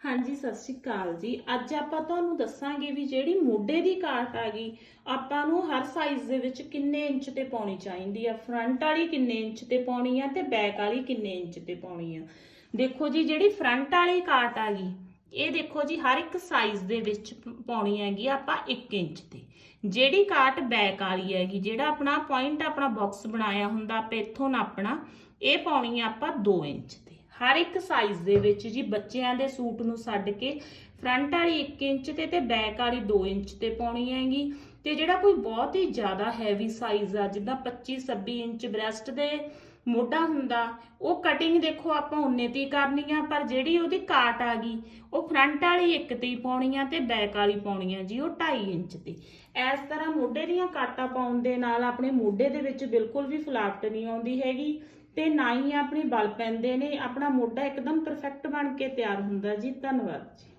ਹਾਂਜੀ, ਸਤਿ ਸ਼੍ਰੀ ਅਕਾਲ ਜੀ। ਅੱਜ ਆਪਾਂ ਤੁਹਾਨੂੰ ਦੱਸਾਂਗੇ ਵੀ ਜਿਹੜੀ ਮੋਢੇ ਦੀ ਕਾਟ ਆ ਗਈ, ਆਪਾਂ ਨੂੰ ਹਰ ਸਾਈਜ਼ ਦੇ ਵਿੱਚ ਕਿੰਨੇ ਇੰਚ ਤੇ ਪਾਉਣੀ ਚਾਹੀਦੀ ਆ? ਫਰੰਟ ਵਾਲੀ ਕਿੰਨੇ ਇੰਚ ਤੇ ਪਾਉਣੀ ਆ ਤੇ ਬੈਕ ਵਾਲੀ ਕਿੰਨੇ ਇੰਚ ਤੇ ਪਾਉਣੀ ਆ? ਦੇਖੋ ਜੀ, ਜਿਹੜੀ ਫਰੰਟ ਵਾਲੀ ਕਾਟ ਆ ਗਈ, ਇਹ ਦੇਖੋ ਜੀ, ਹਰ ਇੱਕ ਸਾਈਜ਼ ਦੇ ਵਿੱਚ ਪਾਉਣੀ ਹੈਗੀ ਆਪਾਂ 1 ਇੰਚ ਤੇ। ਜਿਹੜੀ ਕਾਟ ਬੈਕ ਵਾਲੀ ਹੈਗੀ, ਜਿਹੜਾ ਆਪਣਾ ਪੁਆਇੰਟ ਆਪਣਾ ਬਾਕਸ ਬਣਾਇਆ ਹੁੰਦਾ, ਆਪਾਂ ਇੱਥੋਂ ਨਾਪਣਾ, ਇਹ ਪਾਉਣੀ ਆ ਆਪਾਂ 2 ਇੰਚ ਹਰ ਇੱਕ ਸਾਈਜ਼ ਦੇ ਵਿੱਚ ਜੀ ਬੱਚਿਆਂ ਦੇ ਸੂਟ ਨੂੰ ਛੱਡ ਕੇ ਫਰੰਟ ਵਾਲੀ 1 ਇੰਚ ਤੇ ਤੇ ਬੈਕ ਵਾਲੀ 2 ਇੰਚ ਤੇ ਪਾਉਣੀ ਹੈਗੀ। ਤੇ ਜਿਹੜਾ ਕੋਈ ਬਹੁਤ ਹੀ ਜ਼ਿਆਦਾ ਹੈਵੀ ਸਾਈਜ਼ ਆ, ਜਿੱਦਾਂ 25 26 ਇੰਚ ਬ੍ਰੈਸਟ ਦੇ ਮੋਢਾ ਹੁੰਦਾ, ਉਹ ਕਟਿੰਗ ਦੇਖੋ ਆਪਾਂ ਉਨੇ ਤੇ ਹੀ ਕਰਨੀ ਆ, ਪਰ ਜਿਹੜੀ ਉਹਦੀ ਕਾਟ ਆ ਗਈ, ਉਹ ਫਰੰਟ ਵਾਲੀ ਇੱਕ ਤੇ ਹੀ ਪਾਉਣੀ ਆ ਤੇ ਬੈਕ ਵਾਲੀ ਪਾਉਣੀ ਆ ਜੀ, ਉਹ 2.5 ਇੰਚ ਤੇ। ਇਸ ਤਰ੍ਹਾਂ ਮੋਢੇ ਦੀਆਂ ਕਾਟਾਂ ਪਾਉਣ ਦੇ ਨਾਲ ਆਪਣੇ ਮੋਢੇ ਦੇ ਵਿੱਚ ਬਿਲਕੁਲ ਵੀ ਫਲਾਵਟ ਨਹੀਂ ਆਉਂਦੀ ਹੈਗੀ। ਤੇ ਨਾ ਹੀ ਆਪਣੀ ਬਲ ਪੈਂਦੇ ਨੇ, ਆਪਣਾ ਮੋਢਾ ਇੱਕਦਮ ਪਰਫੈਕਟ ਬਣ ਕੇ ਤਿਆਰ ਹੁੰਦਾ ਜੀ। ਧੰਨਵਾਦ ਜੀ।